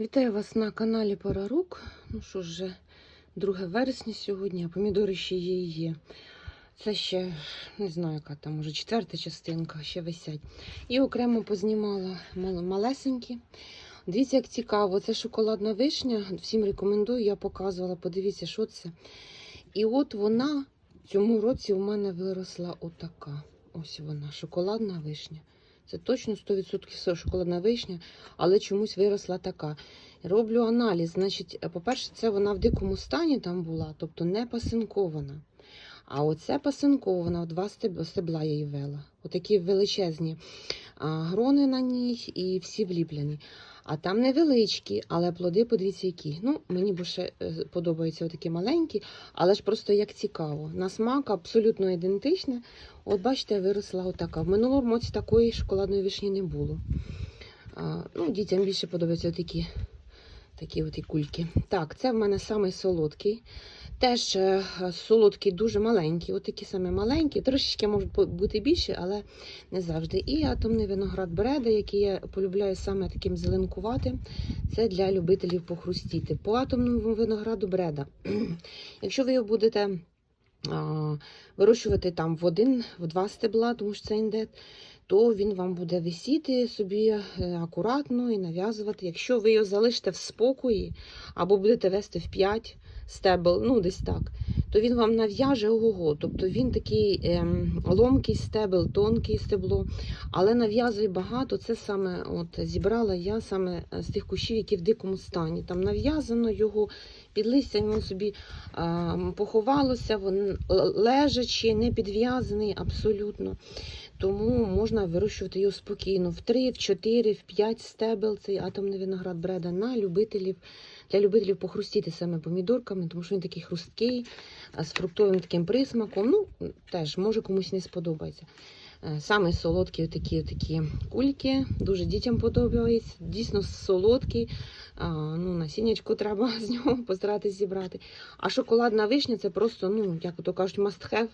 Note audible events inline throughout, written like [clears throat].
Вітаю вас на каналі Порарук. Ну що ж, вже 2 вересня сьогодні, а помідори ще є і є. Це ще не знаю, яка там, може, четверта частинка, ще висять. І окремо познімала мал- малесенькі. Дивіться, як цікаво, це шоколадна вишня. Всім рекомендую, я показувала, подивіться, що це. І от вона в цьому році у мене виросла отака. Ось вона, шоколадна вишня. Це точно 100% шоколадна вишня, але чомусь виросла така. Роблю аналіз. Значить, е, по-перше, це вона в дикому стані там була, тобто не пасинкована. А оце пасинкована, два стебла я її вела. Отакі величезні грони на ній і всі вліплені. А там невеличкі, але плоди, подивіться, які. Ну, мені більше е, подобаються такі маленькі, але ж просто як цікаво. На смак абсолютно ідентичне. От бачите, виросла отака. В минулому році такої шоколадної вишні не було. А, ну, дітям більше подобаються такі, такі от і кульки. Так, це в мене самий солодкий. Теж е, солодкий, дуже маленький, от такі саме маленькі, трошечки можуть бути більші, але не завжди. І атомний виноград бреда, який я полюбляю саме таким зеленкуватим. Це для любителів похрустіти. По атомному винограду бреда. [clears throat] Якщо ви його будете а, вирощувати там в один, в два стебла, тому що це індет, то він вам буде висіти собі е, акуратно і нав'язувати. Якщо ви його залишите в спокої або будете вести в 5 стебл, ну десь так, то він вам нав'яже ого-го. Тобто він такий ем, ломкий стебел, тонкий стебло, але нав'язує багато. Це саме от зібрала я саме е, з тих кущів, які в дикому стані. Там нав'язано його під листям, він собі а, поховалося, він лежачи, не підв'язаний абсолютно. Тому можна вирощувати його спокійно в 3, в 4, в 5 стебел цей атомний виноград бреда на любителів, для любителів похрустіти саме помідорками, тому що він такий хрусткий, з фруктовим таким присмаком. Ну, теж може комусь не сподобається. Е, Саме солодкі такі, такі кульки, дуже дітям подобається. Дійсно солодкий. А, ну, насіннячку треба [laughs] з нього постаратись зібрати. А шоколадна вишня це просто, ну, як то кажуть, must have.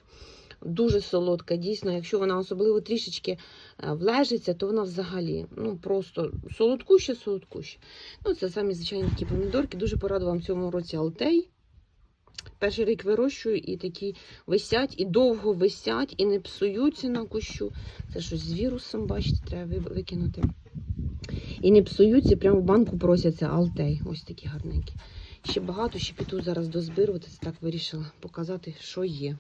Дуже солодка, дійсно, якщо вона особливо трішечки е, влежиться, то вона взагалі ну просто солодкуща, солодкуща. Ну, це самі звичайні такі помідорки. Дуже порадував цьому році Алтей. Перший рік вирощую і такі висять, і довго висять, і не псуються на кущу. Це щось з вірусом, бачите, треба викинути. І не псуються, прямо в банку просяться Алтей. Ось такі гарненькі. Ще багато, ще піду зараз дозбирувати. Так вирішила показати, що є.